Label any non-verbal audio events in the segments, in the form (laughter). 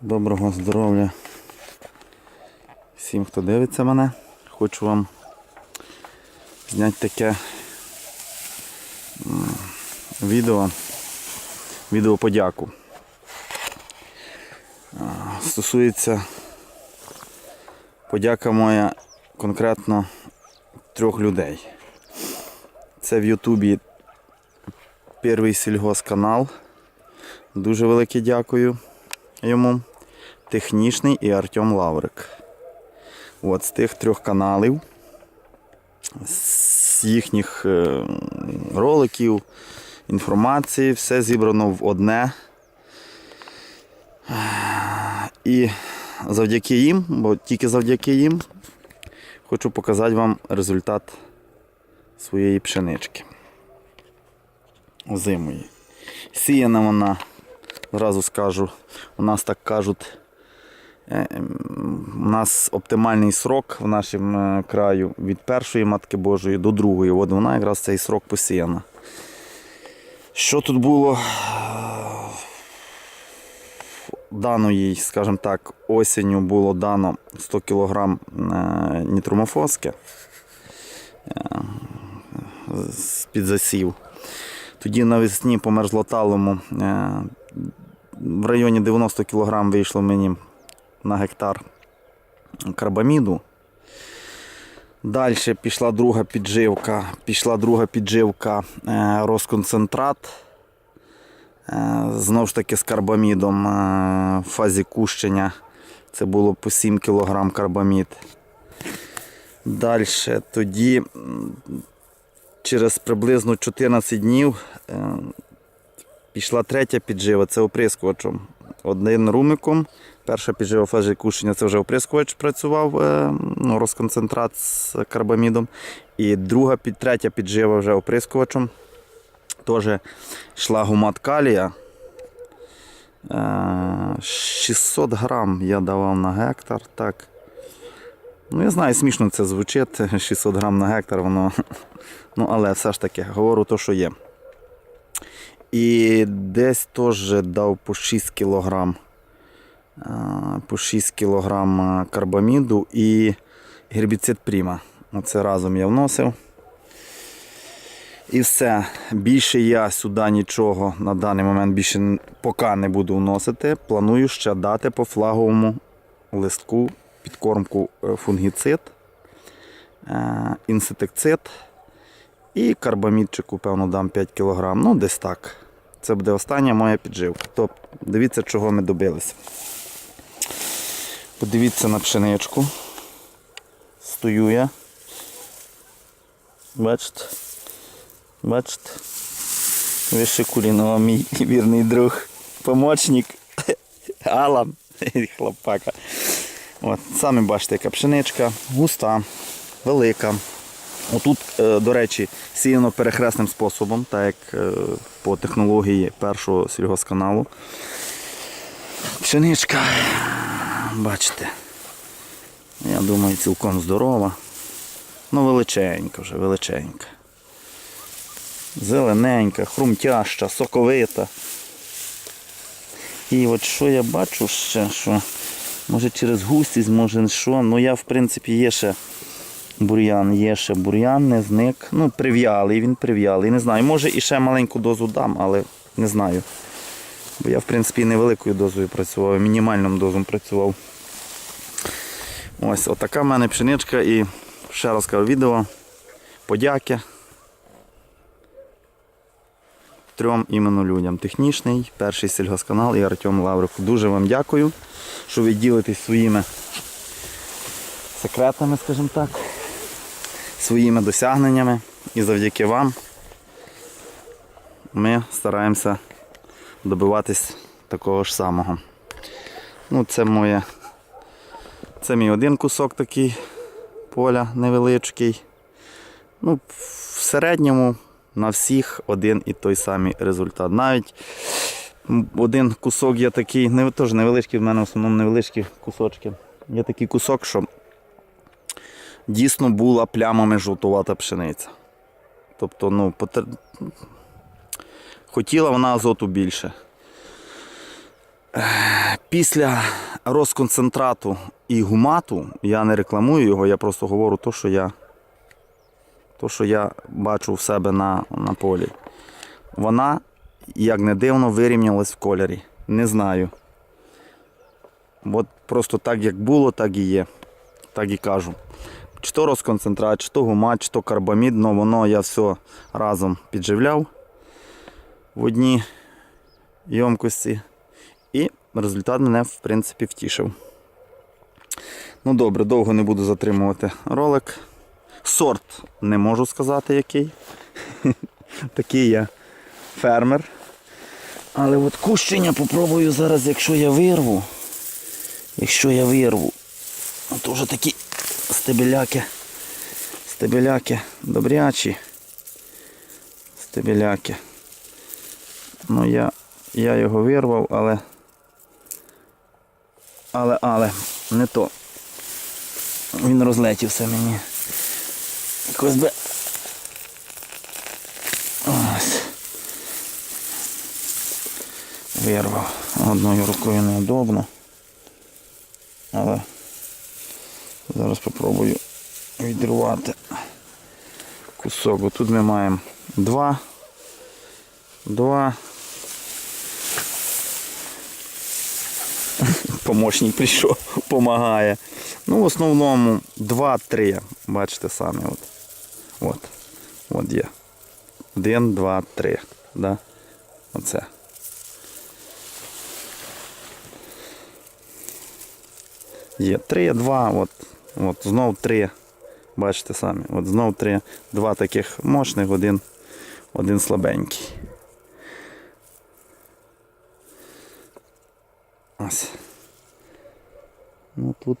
Доброго здоров'я всім, хто дивиться мене. Хочу вам зняти таке відео, відео подяку. Стосується подяка моя конкретно трьох людей. Це в Ютубі перший сільгоспканал. Дуже велике дякую йому. Технічний і Артем Лаврик. От з тих трьох каналів, з їхніх е, роликів, інформації, все зібрано в одне. І завдяки їм, бо тільки завдяки їм, хочу показати вам результат своєї пшенички. Озимої. Сіяна вона, зразу скажу, у нас так кажуть, е, ем, у нас оптимальний срок в нашому е, краю від першої Матки Божої до другої. От вона якраз цей срок посіяна. Що тут було? Дано їй, скажімо так, осінню було дано 100 кг нітромофоски е, з-під засів. Тоді навесні по мерзлоталому е, в районі 90 кг вийшло мені на гектар карбаміду. Далі пішла друга підживка, пішла друга підживка е, розконцентрат. Е, Знову ж таки з карбамідом е, в фазі кущення. Це було по 7 кг карбамід. Далі тоді через приблизно 14 днів пішла третя піджива, це оприскувачем. Один румиком. Перша піджива в кушення це вже оприскувач працював, е, ну, розконцентрат з карбамідом. І друга, під- третя піджива вже оприскувачем. Теж йшла гумат калія. Е, 600 грам я давав на гектар. Так. Ну, я знаю, смішно це звучить. (laughs) 600 грам на гектар, воно. (laughs) Ну, але все ж таки, говорю то, що є. І десь теж дав по 6 кг. По 6 кг карбаміду і гербіцид Пріма. Оце разом я вносив. І все. Більше я сюди нічого на даний момент більше поки не буду вносити. Планую ще дати по флаговому листку підкормку е, фунгіцид, е, інсектицид і карбамідчику, певно, дам 5 кг. Ну, десь так. Це буде остання моя підживка. Тобто, дивіться, чого ми добилися. Подивіться на пшеничку. Стою я. Бачите? Бачите? Вище Кулінова, мій вірний друг, помічник (laughs) Алан, (laughs) хлопака. От, самі бачите, яка пшеничка, густа, велика. Отут, е, до речі, сіяно перехресним способом, так як е, по технології першого сільгосканалу. Пшеничка, бачите, я думаю, цілком здорова. Ну, величенька вже, величенька. Зелененька, хрумтяща, соковита. І от що я бачу ще, що може через густість, може що. Ну я в принципі є ще бур'ян, є ще бур'ян, не зник. Ну, прив'ялий, він прив'ялий. Не знаю, може і ще маленьку дозу дам, але не знаю. Бо я в принципі невеликою дозою працював, мінімальним дозом працював. Ось отака в мене пшеничка і ще раз кажу відео. Подяки. Трьом іменно людям. Технічний, перший сільгосканал і Артем Лаврик. Дуже вам дякую, що ви ділитесь своїми секретами, скажімо так, своїми досягненнями. І завдяки вам ми стараємося добиватись такого ж самого. Ну, це моє. Це мій один кусок такий поля невеличкий. Ну, в середньому на всіх один і той самий результат. Навіть один кусок є такий, не, теж невеличкий, в мене в основному невеличкі кусочки. Є такий кусок, що дійсно була плямами жовтувата пшениця. Тобто, ну, потр... хотіла вона азоту більше. Після розконцентрату і гумату я не рекламую його, я просто говорю то, що я, то, що я бачу в себе на, на полі. Вона, як не дивно, вирівнялась в кольорі. Не знаю. От просто так, як було, так і є. Так і кажу. Чи то розконцентрат, чи то гумат, чи то карбамід, але воно я все разом підживляв в одній ємкості. І результат мене, в принципі, втішив. Ну добре, довго не буду затримувати ролик. Сорт не можу сказати який. (laughs) Такий я фермер. Але от кущення попробую зараз, якщо я вирву. Якщо я вирву, то вже такі стебеляки. Стебеляки добрячі. Стебеляки. Ну я, я його вирвав, але. Але, але, не то. Він розлетівся мені. Якось би. Ось. Вирвав. Одною рукою неудобно. Але зараз спробую відірвати кусок. Тут ми маємо два. Два. Помощник прийшов, допомагає. Ну, в основному 2-3. Бачите самі. От. От. От є. Один, два, три. Да? Оце. Є 3, 2, от, от, знов 3. Бачите самі. От знов 3. Два таких мощних, один, один слабенький. Ось. Ну тут.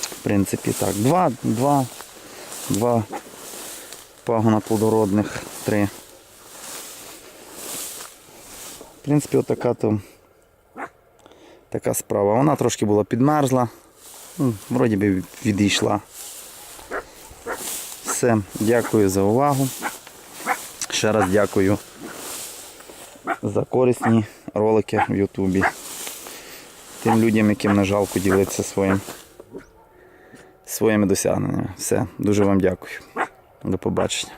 В принципі так. Два, два, два пагона плодородних, три. В принципі, отака то така справа. Вона трошки була підмерзла. Ну, вроді би відійшла. Все, дякую за увагу. Ще раз дякую за корисні ролики в Ютубі. Тим людям, яким не жалко ділитися своїм, своїми досягненнями. Все, дуже вам дякую. До побачення.